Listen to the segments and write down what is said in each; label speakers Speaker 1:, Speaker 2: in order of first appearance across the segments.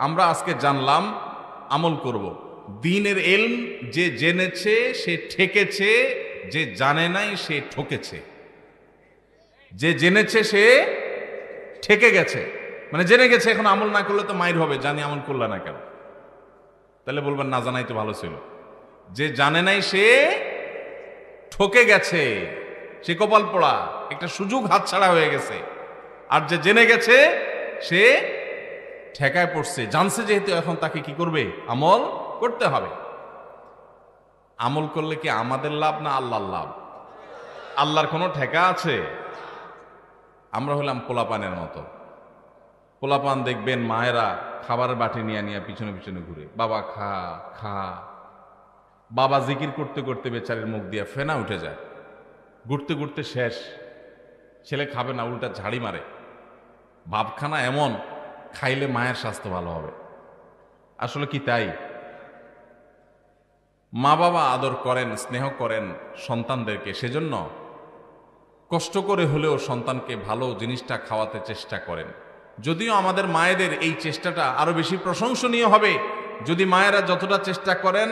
Speaker 1: আমরা আজকে জানলাম, আমল করব। দিনের এলম যে জেনেছে, সে ঠেকেছে, যে জানে নাই, সে ঠকেছে। যে জেনেছে, সে ঠেকে গেছে। মানে জেনে গেছে, এখন আমল না করলে তো মাইর হবে, জানি আমল করলে না কেন? তাহলে বলবেন, না, জানাই তো ভালো ছিল। যে জানে নাই, সে ঠকে গেছে। সে কপাল পড়া, একটা সুযোগ হাতছাড়া হয়ে গেছে। আর যে জেনে গেছে, সে ঠেকায় পড়ছে, জানছে যেহেতু এখন তাকে কি করবে? আমল করতে হবে। আমল করলে কি আমাদের লাভ না আল্লাহর লাভ? আল্লাহর কোনো ঠেকা আছে? আমরা হলাম পোলাপানের মতো। পোলাপান দেখবেন মায়েরা খাবারের বাটি নিয়ে নিয়ে পিছনে পিছনে ঘুরে, বাবা, খা খা। বাবা জিকির করতে করতে বেচারের মুখ দিয়ে ফেনা উঠে যায়। ঘুরতে ঘুরতে শেষ। ছেলে খাবে না, উল্টা ঝাড়ি মারে। ভাবখানা এমন খাইলে মায়ের স্বাস্থ্য ভালো হবে। আসলে কি তাই? মা বাবা আদর করেন, স্নেহ করেন সন্তানদেরকে, সেজন্য কষ্ট করে হলেও সন্তানকে ভালো জিনিসটা খাওয়াতে চেষ্টা করেন। যদিও আমাদের মায়েদের এই চেষ্টাটা আরও বেশি প্রশংসনীয় হবে, যদি মায়েরা যতটা চেষ্টা করেন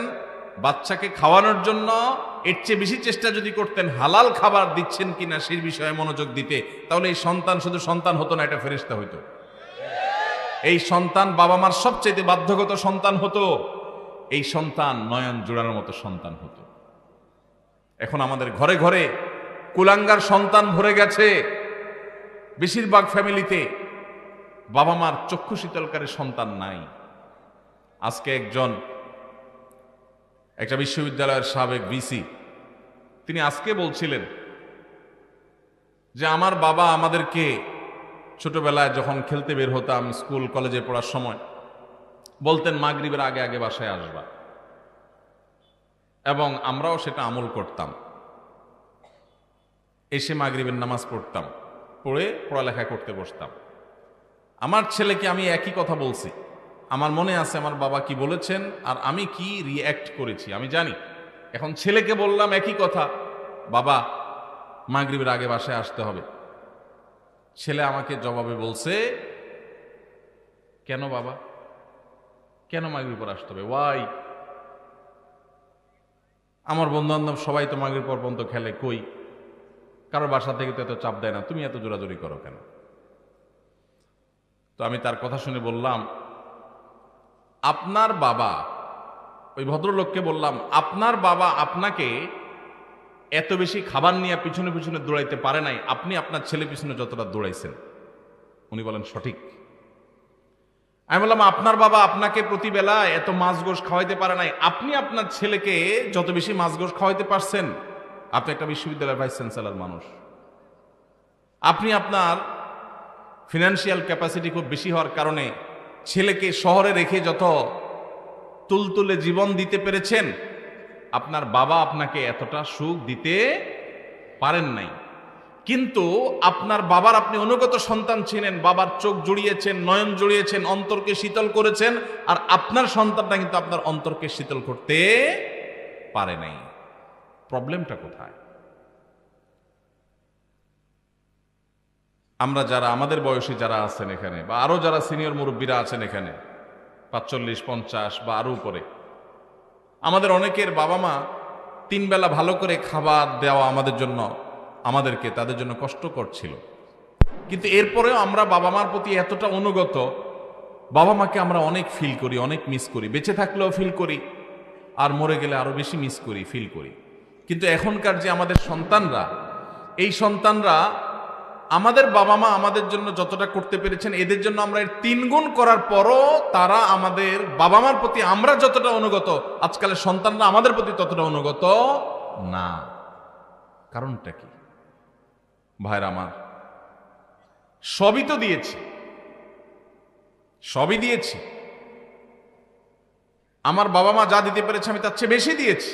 Speaker 1: বাচ্চাকে খাওয়ানোর জন্য, এর চেয়ে বেশি চেষ্টা যদি করতেন, হালাল খাবার দিচ্ছেন কিনা, সেই বিষয়ে মনোযোগ দিতে, তাহলে এই সন্তান শুধু সন্তান হতো না, এটা ফেরিস্তা হইতো। এই সন্তান বাবা মার সবচেয়ে বাধ্যগত সন্তান হতো। এই সন্তান নয়ন জোড়ানোর মতো সন্তান হতো। এখন আমাদের ঘরে ঘরে কুলাঙ্গার সন্তান ভরে গেছে। বেশিরভাগ ফ্যামিলিতে বাবা মার চক্ষু শীতলকারী সন্তান নাই। আজকে একজন একটা বিশ্ববিদ্যালয়ের সাবেক বিসি তিনি আজকে বলছিলেন যে, আমার বাবা আমাদেরকে ছোটবেলায় যখন খেলতে বের হতাম স্কুল, কলেজে পড়ার সময়, বলতেন, মাগরিবের আগে আগে বাসায় আসবা। এবং আমরাও সেটা আমল করতাম। এসে মাগরিবের নামাজ পড়তাম, পড়ে পড়ালেখা করতে বসতাম। আমার ছেলেকে আমি একই কথা বলছি। আমার মনে আছে, আমার বাবা কি বলেছেন আর আমি কি রিয়্যাক্ট করেছি, আমি জানি। এখন ছেলেকে বললাম একই কথা, বাবা, মাগরিবের আগে বাসায় আসতে হবে। ছেলে আমাকে জবাবে বলছে, কেন বাবা? কেন মাগরিব পর আসতে হবে? ওয়াই আমার বন্ধু বান্ধব সবাই তো মাগরিব পর পর্যন্ত খেলে, কই? কারোর বাসা থেকে তো এত চাপ দেয় না, তুমি এত জোরাজোরি করো কেন? তো আমি তার কথা শুনে বললাম, আপনার বাবা, ওই ভদ্রলোককে বললাম, আপনার বাবা আপনাকে এত বেশি খাবার নিয়ে পিছনে পিছনে দৌড়াইতে পারে নাই। আপনি আপনার ছেলে পিছনে যতটা দৌড়াইছেন, উনি বলেন সঠিক। আমি বললাম, আপনার বাবা আপনাকে প্রতিবেলা এত মাছ গোশ খাওয়াইতে পারে নাই। আপনি আপনার ছেলেকে যত বেশি মাছ গোশ খাওয়াইতে পারছেন, আপনি একটা বিশ্ববিদ্যালয়ের ভাইস চ্যান্সেলর মানুষ। আপনি আপনার ফিনান্সিয়াল ক্যাপাসিটি খুব বেশি হওয়ার কারণে ছেলেকে শহরে রেখে যত তুলতুলে জীবন দিতে পেরেছেন আপনার বাবা আপনাকে এতটা সুখ দিতে পারেন নাই। কিন্তু আপনার বাবার আপনি অনুগত সন্তান ছিলেন, বাবার চোখ জুড়িয়েছেন, নয়ন জুড়িয়েছেন, অন্তরকে শীতল করেছেন, আর আপনার সন্তানটা কিন্তু আপনার অন্তরকে শীতল করতে পারে নাই। প্রবলেমটা কোথায়? আমরা যারা, আমাদের বয়সী যারা আছেন এখানে, বা আরও যারা সিনিয়র মুরব্বীরা আছেন এখানে, পাঁচচল্লিশ, পঞ্চাশ, বা আরও উপরে আমাদের অনেকের বাবা মা তিন বেলা ভালো করে খাবার দেওয়া আমাদের জন্য, আমাদেরকে তাদের জন্য কষ্টকর ছিল। কিন্তু এরপরেও আমরা বাবা মার প্রতি এতটা অনুগত, বাবা মাকে আমরা অনেক ফিল করি, অনেক মিস করি। বেঁচে থাকলেও ফিল করি, আর মরে গেলে আরও বেশি মিস করি ফিল করি। কিন্তু এখনকার যে আমাদের সন্তানরা, এই সন্তানরা আমাদের বাবা মা আমাদের জন্য যতটা করতে পেরেছেন, এদের জন্য আমরা এর তিন গুণ করার পরও তারা আমাদের বাবা মার প্রতি আমরা যতটা অনুগত, আজকালের সন্তানরা আমাদের প্রতি ততটা অনুগত না। কারণটা কি? ভাইরা আমার, সবই তো দিয়েছি। সবই দিয়েছি। আমার বাবা মা যা দিতে পেরেছে আমি তার চেয়ে বেশি দিয়েছি।